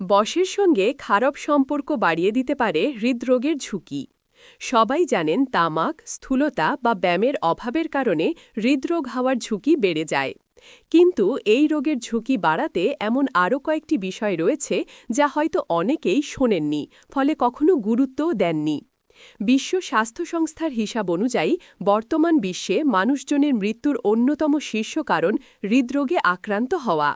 বসের সঙ্গে খারাপ সম্পর্ক বাড়িয়ে দিতে পারে হৃদরোগের ঝুঁকি। সবাই জানেন তামাক, স্থূলতা বা ব্যায়ামের অভাবের কারণে হৃদরোগ হওয়ার ঝুঁকি বেড়ে যায়। কিন্তু এই রোগের ঝুঁকি বাড়াতে এমন আরও কয়েকটি বিষয় রয়েছে যা হয়তো অনেকেই শোনেননি, ফলে কখনো গুরুত্বও দেননি। বিশ্ব স্বাস্থ্য সংস্থার হিসাব অনুযায়ী বর্তমান বিশ্বে মানুষজনের মৃত্যুর অন্যতম শীর্ষ কারণ হৃদরোগে আক্রান্ত হওয়া।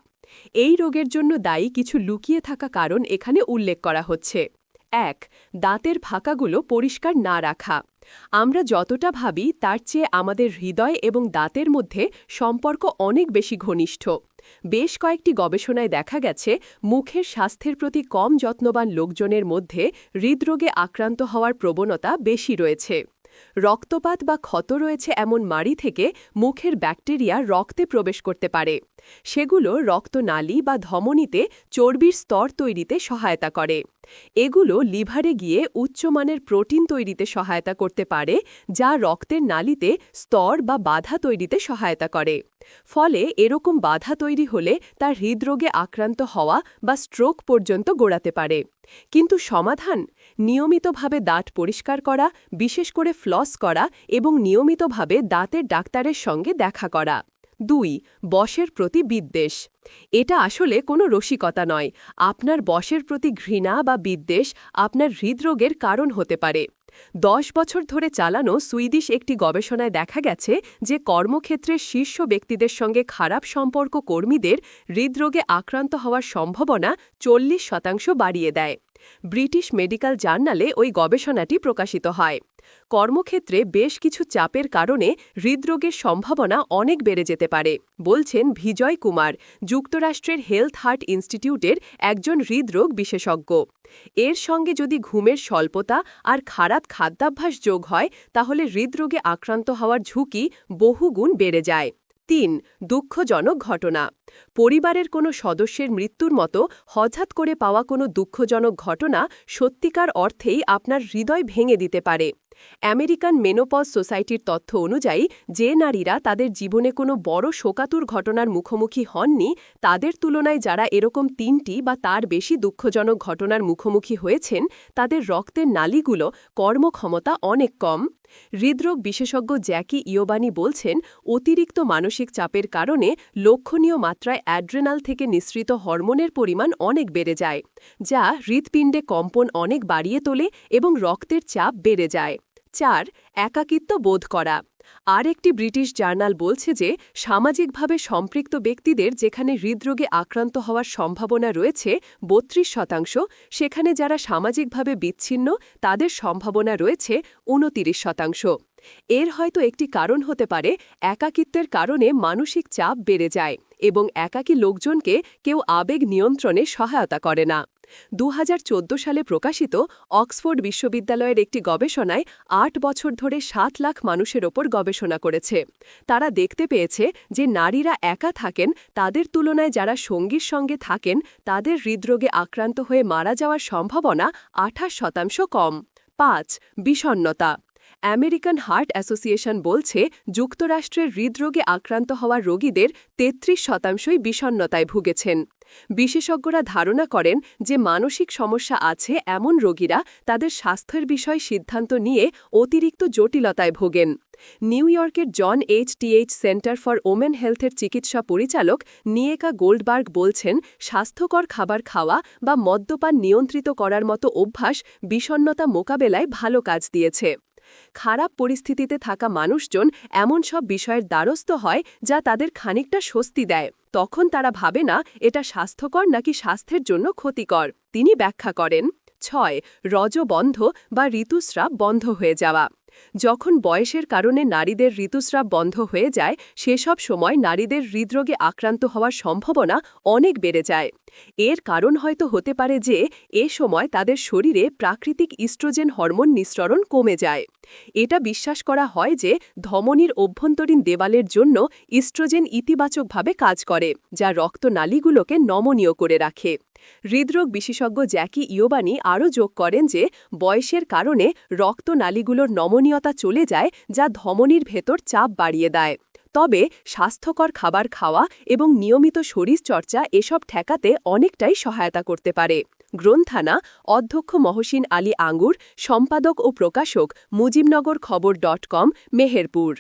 এই রোগের জন্য দায়ী কিছু লুকিয়ে থাকা কারণ এখানে উল্লেখ করা হচ্ছে। এক, দাঁতের ফাঁকাগুলো পরিষ্কার না রাখা। আমরা যতটা ভাবি, তার চেয়ে আমাদের হৃদয় এবং দাঁতের মধ্যে সম্পর্ক অনেক বেশি ঘনিষ্ঠ। বেশ কয়েকটি গবেষণায় দেখা গেছে, মুখের স্বাস্থ্যের প্রতি কম যত্নবান লোকজনের মধ্যে হৃদরোগে আক্রান্ত হওয়ার প্রবণতা বেশি রয়েছে। রক্তপাত বা ক্ষত রয়েছে এমন মাড়ি থেকে মুখের ব্যাকটেরিয়া রক্তে প্রবেশ করতে পারে। সেগুলো রক্তনালী বা ধমনীতে চর্বির স্তর তৈরিতে সহায়তা করে। এগুলো লিভারে গিয়ে উচ্চমানের প্রোটিন তৈরিতে সহায়তা করতে পারে, যা রক্তের নালিতে স্তর বা বাধা তৈরিতে সহায়তা করে। ফলে এরকম বাধা তৈরি হলে তার হৃদরোগে আক্রান্ত হওয়া বা স্ট্রোক পর্যন্ত গোড়াতে পারে। কিন্তু সমাধান? নিয়মিতভাবে দাঁত পরিষ্কার করা, বিশেষ করে ফ্লস করা এবং নিয়মিতভাবে দাঁতের ডাক্তারের সঙ্গে দেখা করা। দুই বসের প্রতি বিদ্বেষ। এটা আসলে কোনো রসিকতা নয়। আপনার বসের প্রতি ঘৃণা বা বিদ্বেষ আপনার হৃদরোগের কারণ হতে পারে। দশ বছর ধরে চালানো সুইডিশ একটি গবেষণায় দেখা গেছে যে কর্মক্ষেত্রের শীর্ষ ব্যক্তিদের সঙ্গে খারাপ সম্পর্ক কর্মীদের হৃদরোগে আক্রান্ত হওয়ার সম্ভাবনা চল্লিশ শতাংশ বাড়িয়ে দেয়। ব্রিটিশ মেডিকেল জার্নালে ওই গবেষণাটি প্রকাশিত হয়। কর্মক্ষেত্রে বেশ কিছু চাপের কারণে হৃদরোগের সম্ভাবনা অনেক বেড়ে যেতে পারে, বলছেন ভিজয় কুমার, যুক্তরাষ্ট্রের হেলথ হার্ট ইনস্টিটিউটের একজন হৃদরোগ বিশেষজ্ঞ। এর সঙ্গে যদি ঘুমের স্বল্পতা আর খারাপ খাদ্যাভ্যাস যোগ হয়, তাহলে হৃদরোগে আক্রান্ত হওয়ার ঝুঁকি বহুগুণ বেড়ে যায়। তিন দুঃখজনক ঘটনা। পরিবারের কোনো সদস্যের মৃত্যুর মতো হঠাৎ করে পাওয়া কোনো দুঃখজনক ঘটনা সত্যিকার অর্থেই আপনার হৃদয় ভেঙে দিতে পারে। আমেরিকান মেনোপজ সোসাইটির তথ্য অনুযায়ী, যে নারীরা তাদের জীবনে কোনো বড় শোকাতুর ঘটনার মুখোমুখি হননি, তাদের তুলনায় যারা এরকম তিনটি বা তার বেশি দুঃখজনক ঘটনার মুখোমুখি হয়েছেন, তাদের রক্তের নালীগুলো, কর্মক্ষমতা অনেক কম। হৃদরোগ বিশেষজ্ঞ জ্যাকি ইয়োবানি বলছেন, অতিরিক্ত মানসিক চাপের কারণে লক্ষণীয় মাত্রায় অ্যাড্রেনাল থেকে নিঃসৃত হরমোনের পরিমাণ অনেক বেড়ে যায়, যা হৃৎপিণ্ডে কম্পন অনেক বাড়িয়ে তোলে এবং রক্তের চাপ বেড়ে যায়। চার একাকিত্ব বোধ করা। আর একটি ব্রিটিশ জার্নাল বলছে যে, সামাজিকভাবে সম্পৃক্ত ব্যক্তিদের যেখানে হৃদরোগে আক্রান্ত হওয়ার সম্ভাবনা রয়েছে, বত্রিশ শতাংশ, সেখানে যারা সামাজিকভাবে বিচ্ছিন্ন, তাদের সম্ভাবনা রয়েছে উনতিরিশ শতাংশ। এর হয়তো একটি কারণ হতে পারে একাকিত্বের কারণে মানসিক চাপ বেড়ে যায় এবং একাকী লোকজনকে কেউ আবেগ নিয়ন্ত্রণে সহায়তা করে না। দু হাজার চোদ্দ সালে প্রকাশিত অক্সফোর্ড বিশ্ববিদ্যালয়ের একটি গবেষণায় আট বছর ধরে সাত লাখ মানুষের ওপর গবেষণা করেছে। তারা দেখতে পেয়েছে যে নারীরা একা থাকেন, তাদের তুলনায় যারা সঙ্গীর সঙ্গে থাকেন, তাদের হৃদরোগে আক্রান্ত হয়ে মারা যাওয়ার সম্ভাবনা আঠাশ শতাংশ কম। পাঁচ বিষণ্নতা আমেরিকান হার্ট অ্যাসোসিয়েশন বলছে, যুক্তরাষ্ট্রের হৃদরোগে আক্রান্ত হওয়া রোগীদের তেত্রিশ শতাংশই বিষণ্নতায় ভুগেছেন। বিশেষজ্ঞরা ধারণা করেন যে মানসিক সমস্যা আছে এমন রোগীরা তাদের স্বাস্থ্যের বিষয় সিদ্ধান্ত নিয়ে অতিরিক্ত জটিলতায় ভোগেন। নিউ ইয়র্কের John H TH centre for women হেলথের চিকিৎসা পরিচালক নিয়েকা গোল্ডবার্গ বলছেন, স্বাস্থ্যকর খাবার খাওয়া বা মদ্যপান নিয়ন্ত্রিত করার মতো অভ্যাস বিষণ্নতা মোকাবেলায় ভালো কাজ দিয়েছে। খারাপ পরিস্থিতিতে থাকা মানুষজন এমন সব বিষয়ের দ্বারস্থ হয় যা তাদের খানিকটা স্বস্তি দেয়। তখন তারা ভাবে না, এটা স্বাস্থ্যকর নাকি স্বাস্থ্যের জন্য ক্ষতিকর। তিনি ব্যাখ্যা করেন, ছয় রজ বন্ধ বা ঋতুস্রাব বন্ধ হয়ে যাওয়া। যখন বয়সের কারণে নারীদের ঋতুস্রাব বন্ধ হয়ে যায়, সেসব সময় নারীদের হৃদরোগে আক্রান্ত হওয়ার সম্ভাবনা অনেক বেড়ে যায়। এর কারণ হয়তো হতে পারে যে, এ সময় তাদের শরীরে প্রাকৃতিক ইস্ট্রোজেন হরমোন নিঃসরণ কমে যায়। এটা বিশ্বাস করা হয় যে, ধমনীর অভ্যন্তরীণ দেওয়ালের জন্য ইস্ট্রোজেন ইতিবাচকভাবে কাজ করে, যা রক্তনালীগুলোকে নমনীয় করে রাখে। হৃদরোগ বিশেষজ্ঞ জ্যাকি ইয়োবানি আরও যোগ করেন যে, বয়সের কারণে রক্তনালীগুলোর নমনীয়তা চলে যায় যা ধমনীর ভেতর চাপ বাড়িয়ে দেয়। তবে স্বাস্থ্যকর খাবার খাওয়া এবং নিয়মিত শরীরচর্চা এসব ঠেকাতে অনেকটাই সহায়তা করতে পারে। গ্রন্থানা অধ্যক্ষ মহসিন আলী আঙ্গুর, সম্পাদক ও প্রকাশক মুজিবনগর খবর ডট কম, মেহেরপুর।